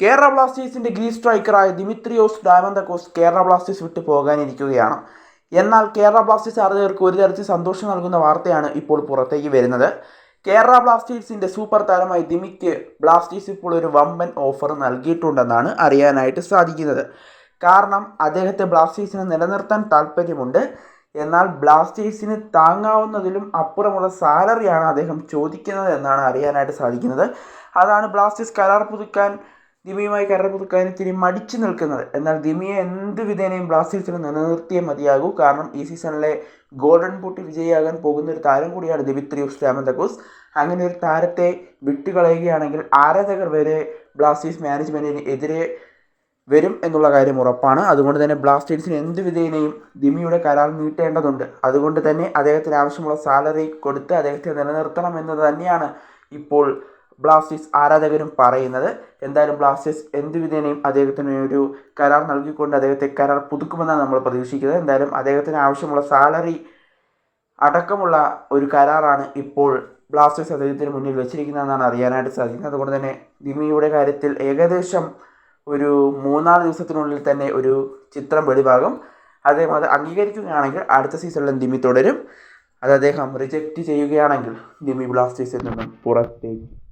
കേരള ബ്ലാസ്റ്റേഴ്സിന്റെ ഗ്രീ സ്ട്രൈക്കറായ ദിമിത്രിയോസ് ഡാമന്തക്കോസ് കേരള ബ്ലാസ്റ്റേഴ്സ് വിട്ടു പോകാനിരിക്കുകയാണ്. എന്നാൽ കേരള ബ്ലാസ്റ്റേഴ്സ് ആരാധകർക്ക് ഒരു തരത്തിൽ സന്തോഷം നൽകുന്ന വാർത്തയാണ് ഇപ്പോൾ പുറത്തേക്ക് വരുന്നത്. കേരള ബ്ലാസ്റ്റേഴ്സിന്റെ സൂപ്പർ താരമായ ദിമിക്ക് ബ്ലാസ്റ്റേഴ്സ് ഇപ്പോൾ ഒരു വമ്പൻ ഓഫർ നൽകിയിട്ടുണ്ടെന്നാണ് അറിയാനായിട്ട് സാധിക്കുന്നത്. കാരണം അദ്ദേഹത്തെ ബ്ലാസ്റ്റേഴ്സിനെ നിലനിർത്താൻ താല്പര്യമുണ്ട് എന്നാൽ ബ്ലാസ്റ്റേഴ്സിന് താങ്ങാവുന്നതിലും അപ്പുറമുള്ള സാലറിയാണ് അദ്ദേഹം ചോദിക്കുന്നത് എന്നാണ് അറിയാനായിട്ട് സാധിക്കുന്നത്. അതാണ് ബ്ലാസ്റ്റേഴ്സ് കരാർ പുതുക്കാൻ ദിമിയുമായി കരാർ പുതുക്കാൻ ഇത്തിരി മടിച്ചു നിൽക്കുന്നത്. എന്നാൽ ദിമിയെ എന്ത് വിധേനയും ബ്ലാസ്റ്റേഴ്സിന് നിലനിർത്തിയേ മതിയാകൂ. കാരണം ഈ സീസണിലെ ഗോൾഡൻ ബൂട്ട് വിജയിയാകാൻ പോകുന്ന ഒരു താരം കൂടിയാണ് ദിമിത്രിയോസ് രാമന്തകോസ്. അങ്ങനെ ഒരു താരത്തെ വിട്ടുകളയുകയാണെങ്കിൽ ആരാധകർ വരെ ബ്ലാസ്റ്റേഴ്സ് മാനേജ്മെന്റിന് എതിരെ വരും എന്നുള്ള കാര്യം ഉറപ്പാണ്. അതുകൊണ്ട് തന്നെ ബ്ലാസ്റ്റേഴ്സിന് എന്ത് വിധേനയും ദിമിയുടെ കരാർ നീട്ടേണ്ടതുണ്ട്. അതുകൊണ്ട് തന്നെ അദ്ദേഹത്തിന് ആവശ്യമുള്ള സാലറി കൊടുത്ത് അദ്ദേഹത്തെ നിലനിർത്തണം എന്നത് തന്നെയാണ് ഇപ്പോൾ ബ്ലാസ്റ്റേഴ്സ് ആരാധകരും പറയുന്നത്. എന്തായാലും ബ്ലാസ്റ്റേഴ്സ് എന്ത് വിധേനയും അദ്ദേഹത്തിന് ഒരു കരാർ നൽകിക്കൊണ്ട് അദ്ദേഹത്തെ കരാർ പുതുക്കുമെന്നാണ് നമ്മൾ പ്രതീക്ഷിക്കുന്നത്. എന്തായാലും അദ്ദേഹത്തിന് ആവശ്യമുള്ള സാലറി അടക്കമുള്ള ഒരു കരാറാണ് ഇപ്പോൾ ബ്ലാസ്റ്റേഴ്സ് അദ്ദേഹത്തിന് മുന്നിൽ വെച്ചിരിക്കുന്നതെന്നാണ് അറിയാനായിട്ട് സാധിക്കുന്നത്. അതുകൊണ്ട് തന്നെ ദിമിയുടെ കാര്യത്തിൽ ഏകദേശം ഒരു മൂന്നാൽ ദിവസത്തിനുള്ളിൽ തന്നെ ഒരു ചിത്രം വെളിവാകും. അദ്ദേഹം അത് അംഗീകരിക്കുകയാണെങ്കിൽ അടുത്ത സീസണിലും ദിമി തുടരും. അത് അദ്ദേഹം റിജക്റ്റ് ചെയ്യുകയാണെങ്കിൽ ദിമി ബ്ലാസ്റ്റേഴ്സിൽ നിന്നും പുറത്തേക്ക്